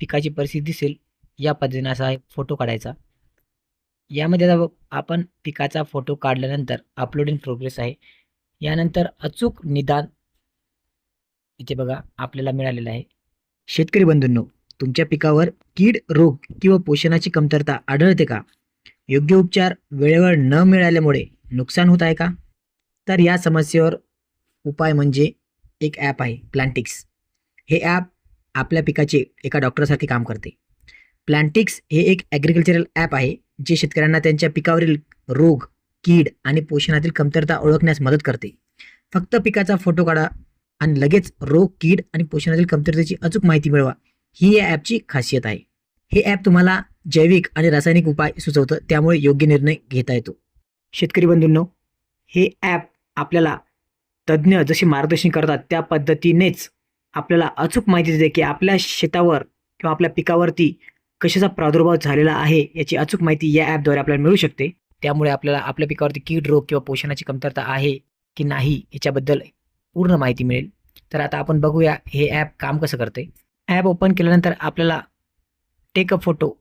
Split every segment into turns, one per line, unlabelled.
पिकाची परिस्थिती दिसेल या पद्धतीने असा फोटो काढायचा. यामध्ये आता आपण पिकाचा फोटो काढल्यानंतर अपलोड इन प्रोग्रेस आहे. यानंतर अचूक निदान इथे बघा आपल्याला मिळालेलं आहे. शेतकरी बंधूंनो तुमच्या पिकावर कीड रोग किंवा पोषणाची कमतरता आढळते का? योग्य उपचार वेळेवर न मिळाल्यामुळे नुकसान होत आहे का? तर या समस्येवर उपाय म्हणजे एक ॲप आहे प्लांटिक्स हे ॲप आपल्या पिकाचे एका डॉक्टरसारखे काम करते. प्लांटिक्स हे एक ॲग्रिकल्चरल ॲप आहे जे शेतकऱ्यांना त्यांच्या पिकावरील रोग कीड आणि पोषणातील कमतरता ओळखण्यास मदत करते. फक्त पिकाचा फोटो काढा आणि लगेच रोग कीड आणि पोषणातील कमतरतेची अचूक माहिती मिळवा. ही या ॲपची खासियत आहे. हे ॲप तुम्हाला जैविक आणि रासायनिक उपाय सुचवतं त्यामुळे योग्य निर्णय घेता येतो. शेतकरी बंधूंनो हे ॲप आपल्याला तज्ज्ञ जसे मार्गदर्शन करतात त्या पद्धतीनेच आपल्याला अचूक माहिती देते की आपल्या शेतावर किंवा आपल्या पिकावरती कशाचा प्रादुर्भाव झालेला आहे याची अचूक माहिती या ॲपद्वारे आपल्याला मिळू शकते. त्यामुळे आपल्याला आपल्या पिकावरती कीड रोग किंवा पोषणाची कमतरता आहे की नाही याच्याबद्दल पूर्ण माहिती मिळेल. तर आता आपण बघूया हे ॲप काम कसं करते ॲप ओपन केल्यानंतर आपल्याला टेक अ फोटो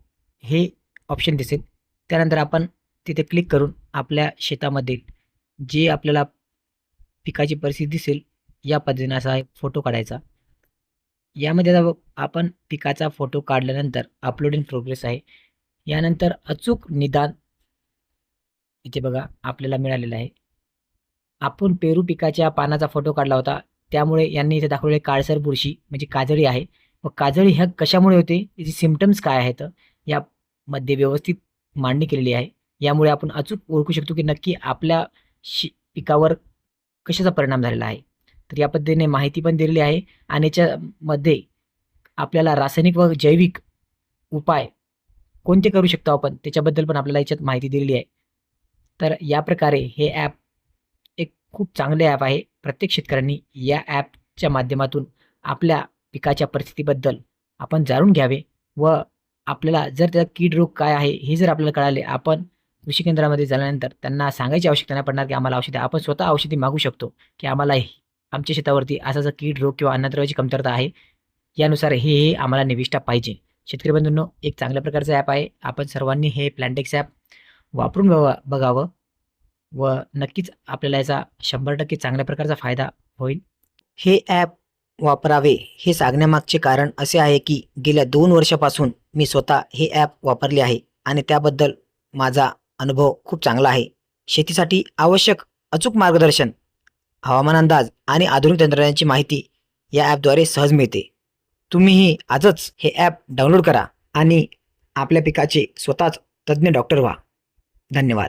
हे ऑप्शन दिसेल. त्यानंतर आपण तिथे क्लिक करून आपल्या शेतामधील जे आपल्याला पिकाची परिस्थिती दिसेल या पद्धतीने असा फोटो काढायचा. यामध्ये आता आपण पिकाचा फोटो काढल्यानंतर अपलोड इन प्रोग्रेस आहे. यानंतर अचूक निदान इथे बघा आपल्याला मिळालेलं आहे. आपण पेरू पिकाच्या पानाचा फोटो काढला होता. त्यामुळे यांनी इथे दाखवलेले काळसर बुरशी म्हणजे काजळी आहे. व काजळी ह्या कशामुळे होते? याचे सिमटम्स काय आहेत? यामध्ये व्यवस्थित मांडणी केलेली आहे. यामुळे आपण अचूक ओळखू शकतो की नक्की आपल्या शि पिकावर कशाचा परिणाम झालेला आहे? तर या पद्धतीने माहिती पण दिलेली आहे आणि याच्यामध्ये आपल्याला रासायनिक व जैविक उपाय कोणते करू शकतो आपण त्याच्याबद्दल पण आपल्याला याच्यात माहिती दिलेली आहे. तर या प्रकारे हे ॲप एक खूप चांगले ॲप आहे. प्रत्येक शेतकऱ्यांनी या ॲपच्या माध्यमातून आपल्या पिकाच्या परिस्थितीबद्दल आपण जाणून घ्यावे व आपल्याला जर त्या कीड रोग काय आहे हे जर आपल्याला कळाले आपण कृषी केंद्रामध्ये झाल्यानंतर त्यांना सांगायची आवश्यकता नाही पडणार की आम्हाला औषधी आपण स्वतः औषधी मागू शकतो की आम्हाला हे- आमच्या शेतावरती असा जर कीड रोग किंवा अन्नद्रव्याची कमतरता आहे. यानुसार हे हे आम्हाला निविष्ठा पाहिजे. शेतकरी बंधूंनो एक चांगल्या प्रकारचं ॲप आहे. आपण सर्वांनी हे प्लॅन्टेक्स ॲप वापरून बघा बघावं व नक्कीच आपल्याला याचा शंभर टक्के चांगल्या प्रकारचा फायदा होईल. हे ॲप वापरावे हे सांगण्यामागचे कारण असे आहे की गेल्या दोन वर्षापासून मी स्वतः हे ॲप वापरले आहे आणि त्याबद्दल माझा अनुभव खूप चांगला आहे. शेतीसाठी आवश्यक अचूक मार्गदर्शन हवामान अंदाज आणि आधुनिक तंत्रज्ञानाची माहिती या ॲपद्वारे सहज मिळते. तुम्हीही आजच हे ॲप डाउनलोड करा आणि आपल्या पिकाचे स्वतःच तज्ज्ञ डॉक्टर व्हा. धन्यवाद.